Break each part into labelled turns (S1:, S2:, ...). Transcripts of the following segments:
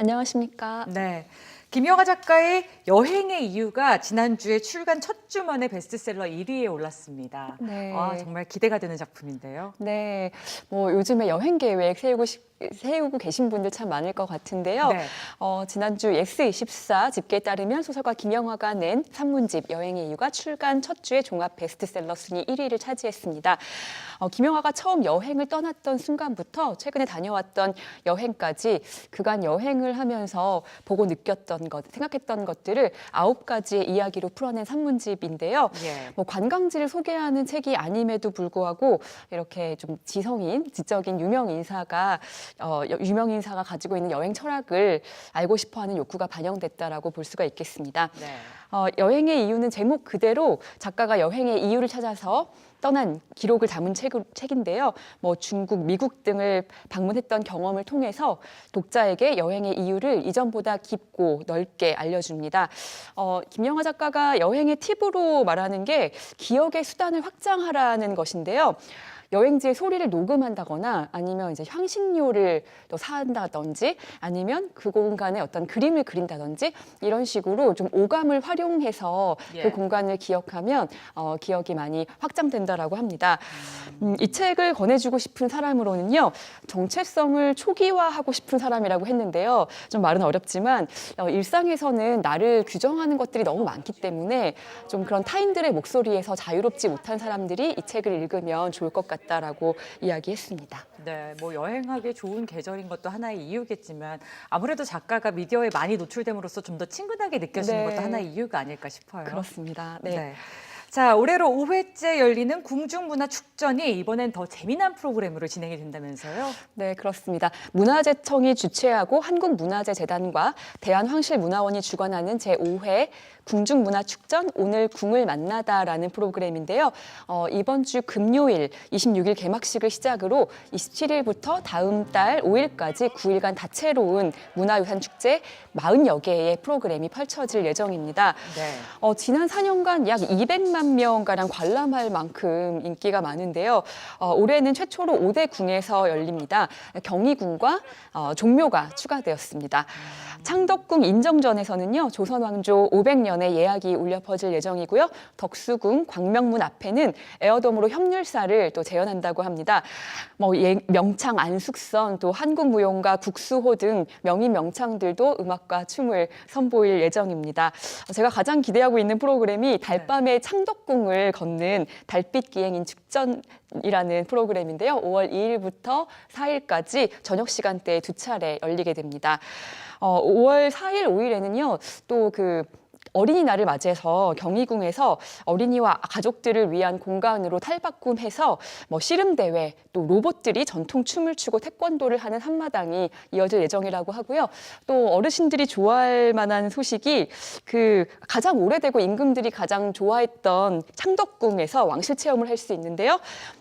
S1: 안녕하십니까.
S2: 네. 김영하 작가의 여행의 이유가 지난주에 출간 첫 주 만에 베스트셀러 1위에 올랐습니다.
S1: 네.
S2: 아, 정말 기대가 되는 작품인데요.
S1: 네, 뭐 요즘에 여행 계획 세우고 싶- 세우고 계신 분들 참 많을 것 같은데요.
S2: 네.
S1: 어, 지난주 예스24 집계에 따르면 소설가 김영화가 낸 산문집 여행의 이유가 출간 첫 주에 종합 베스트셀러 순위 1위를 차지했습니다. 어, 김영화가 처음 여행을 떠났던 순간부터 최근에 다녀왔던 여행까지 그간 여행을 하면서 보고 느꼈던 것, 생각했던 것들을 아홉 가지의 이야기로 풀어낸 산문집인데요.
S2: 예.
S1: 뭐 관광지를 소개하는 책이 아님에도 불구하고 이렇게 좀 지성인, 지적인 유명 인사가 어, 여- 유명 인사가 가지고 있는 여행 철학을 알고 싶어하는 욕구가 반영됐다라고 볼 수가 있겠습니다.
S2: 네.
S1: 어, 여행의 이유는 제목 그대로 작가가 여행의 이유를 찾아서 떠난 기록을 담은 책, 책인데요. 뭐 중국, 미국 등을 방문했던 경험을 통해서 독자에게 여행의 이유를 이전보다 깊고 넓게 알려줍니다. 어, 김영하 작가가 여행의 팁으로 말하는 게 기억의 수단을 확장하라는 것인데요. 여행지의 소리를 녹음한다거나 아니면 이제 향신료를 또 사한다든지 아니면 그 공간에 어떤 그림을 그린다든지 이런 식으로 좀 오감을 활용해서
S2: 예.
S1: 그 공간을 기억하면 어, 기억이 많이 확장된다라고 합니다. 음, 이 책을 권해주고 싶은 사람으로는요 정체성을 초기화하고 싶은 사람이라고 했는데요. 좀 말은 어렵지만 어, 일상에서는 나를 규정하는 것들이 너무 많기 때문에 좀 그런 타인들의 목소리에서 자유롭지 못한 사람들이 이 책을 읽으면 좋을 것 같 다라고 이야기했습니다.
S2: 네, 뭐 여행하기 좋은 계절인 것도 하나의 이유겠지만 아무래도 작가가 미디어에 많이 노출됨으로써 좀 더 친근하게 느껴지는
S1: 네.
S2: 것도 하나의 이유가 아닐까 싶어요.
S1: 그렇습니다. 네.
S2: 네. 자, 올해로 5회째 열리는 궁중문화축전이 이번엔 더 재미난 프로그램으로 진행이 된다면서요?
S1: 네, 그렇습니다. 문화재청이 주최하고 한국문화재재단과 대한황실문화원이 주관하는 제5회 궁중문화축전 오늘 궁을 만나다라는 프로그램인데요. 어, 이번 주 금요일 26일 개막식을 시작으로 27일부터 다음 달 5일까지 9일간 다채로운 문화유산 축제 40여 개의 프로그램이 펼쳐질 예정입니다.
S2: 네.
S1: 어, 지난 4년간 약 200만 명가량 관람할 만큼 인기가 많은데요. 어, 올해는 최초로 5대 궁에서 열립니다. 경희궁과 어, 종묘가 추가되었습니다. 창덕궁 인정전에서는요, 조선왕조 500년의 예약이 울려 퍼질 예정이고요. 덕수궁 광명문 앞에는 에어돔으로 협률사를 또 재현한다고 합니다. 뭐 예- 명창 안숙선 또 한국무용가 국수호 등 명인 명창들도 음악과 춤을 선보일 예정입니다. 어, 제가 가장 기대하고 있는 프로그램이 달밤에 창덕 궁을 걷는 달빛 기행인 축전이라는 프로그램인데요. 5월 2일부터 4일까지 저녁 시간대에 두 차례 열리게 됩니다. 어, 5월 4일, 5일에는요, 또그 어린이날을 맞이해서 경희궁에서 어린이와 가족들을 위한 공간으로 탈바꿈해서 뭐 씨름 대회 또 로봇들이 전통 춤을 추고 태권도를 하는 한마당이 이어질 예정이라고 하고요. 또 어르신들이 좋아할 만한 소식이 그 가장 오래되고 임금들이 가장 좋아했던 창덕궁에서 왕실 체험을 할 수 있는데요.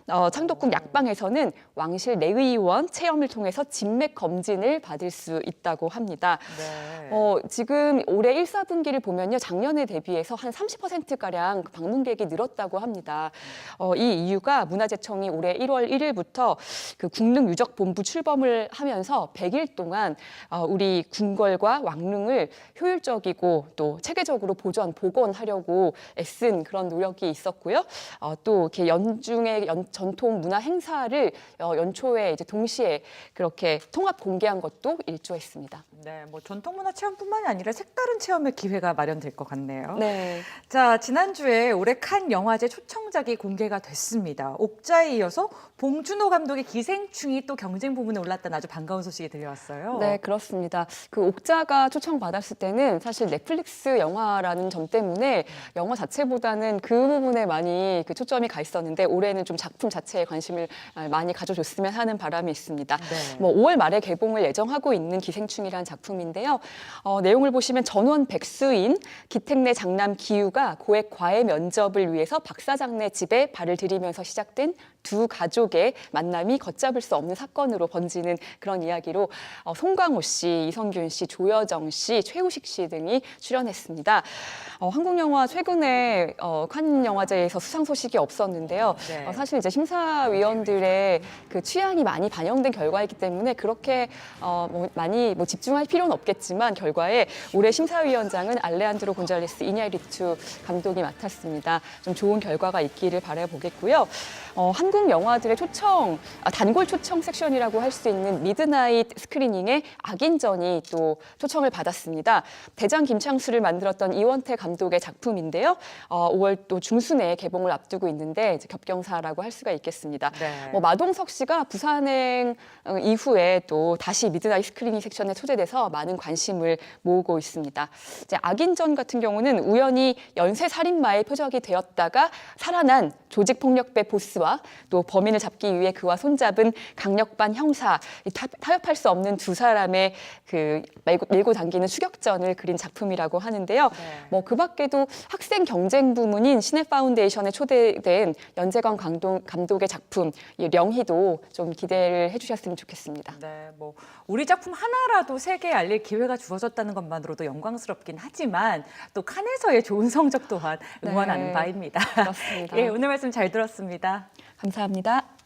S1: 어, 창덕궁 약방에서는 왕실 내의원 체험을 통해서 진맥 검진을 받을 수 있다고 합니다.
S2: 네.
S1: 어, 지금 올해 1, 4분기를 보면요. 작년에 대비해서 한 30%가량 방문객이 늘었다고 합니다. 어, 이 이유가 문화재청이 올해 1월 1일부터 그 국능유적본부 출범을 하면서 100일 동안 어, 우리 궁궐과 왕릉을 효율적이고 또 체계적으로 보존, 복원하려고 애쓴 그런 노력이 있었고요. 어, 또 이렇게 연중의 연- 전통 문화 행사를 어, 연초에 이제 동시에 그렇게 통합 공개한 것도 일조했습니다.
S2: 네, 뭐 전통 문화 체험뿐만이 아니라 색다른 체험의 기회가 마련될 것 같네요.
S1: 네.
S2: 자, 지난주에 올해 칸 영화제 초청작이 공개가 됐습니다. 옥자에 이어서 봉준호 감독의 기생충이 또 경쟁 부문에 올랐다는 아주 반가운 소식이 들려왔어요.
S1: 네, 그렇습니다. 그 옥자가 초청받았을 때는 사실 넷플릭스 영화라는 점 때문에 영화 자체보다는 그 부분에 많이 그 초점이 가 있었는데 올해는 좀 작품 자체에 관심을 아, 많이 가져줬으면 하는 바람이 있습니다.
S2: 네.
S1: 뭐 5월 말에 개봉을 예정하고 있는 기생충이라는 작품인데요. 어, 내용을 보시면 전원 백수인 기택내 장남 기우가 고액 과외 면접을 위해서 박사장네 집에 발을 들이면서 시작된 두 가족의 만남이 걷잡을 수 없는 사건으로 번지는 그런 이야기로 어, 송강호 씨, 이성균 씨, 조여정 씨, 최우식 씨 등이 출연했습니다. 어, 한국 영화 최근에 어, 칸 영화제에서 수상 소식이 없었는데요.
S2: 네.
S1: 어, 사실 이제 심사위원들의 그 취향이 많이 반영된 결과이기 때문에 그렇게 어, 뭐 많이 뭐 강조 할 필요는 없겠지만 결과에 올해 심사위원장은 알레한드로 곤잘레스 이냐리투 감독이 맡았습니다. 좀 좋은 결과가 있기를 바라보겠고요. 어, 한국 영화들의 초청, 아, 단골 초청 섹션이라고 할 수 있는 미드나잇 스크리닝의 악인전이 또 초청을 받았습니다. 대장 김창수를 만들었던 이원태 감독의 작품인데요. 어, 5월 또 중순에 개봉을 앞두고 있는데 겹경사라고 할 수가 있겠습니다.
S2: 네.
S1: 뭐 마동석 씨가 부산행 어, 이후에 또 다시 미드나잇 스크리닝 섹션에 초대돼서 많은 관심을 모으고 있습니다. 이제 악인전 같은 경우는 우연히 연쇄 살인마의 표적이 되었다가 살아난 조직폭력배 보스와 또 범인을 잡기 위해 그와 손잡은 강력반 형사 이 타- 타협할 수 없는 두 사람의 그 밀고, 밀고 당기는 추격전을 그린 작품이라고 하는데요.
S2: 네.
S1: 뭐그 밖에도 학생 경쟁 부문인 시네 파운데이션에 초대된 연재관 감독, 감독의 작품 이 령희도 좀 기대를 해주셨으면 좋겠습니다.
S2: 네, 뭐 우리 작품 하나라도 세계에 알릴 기회가 주어졌다는 것만으로도 영광스럽긴 하지만 또 칸에서의 좋은 성적 또한 응원하는
S1: 네.
S2: 바입니다.
S1: 그렇습니다.
S2: 예, 오늘 말씀 잘 들었습니다.
S1: 감사합니다.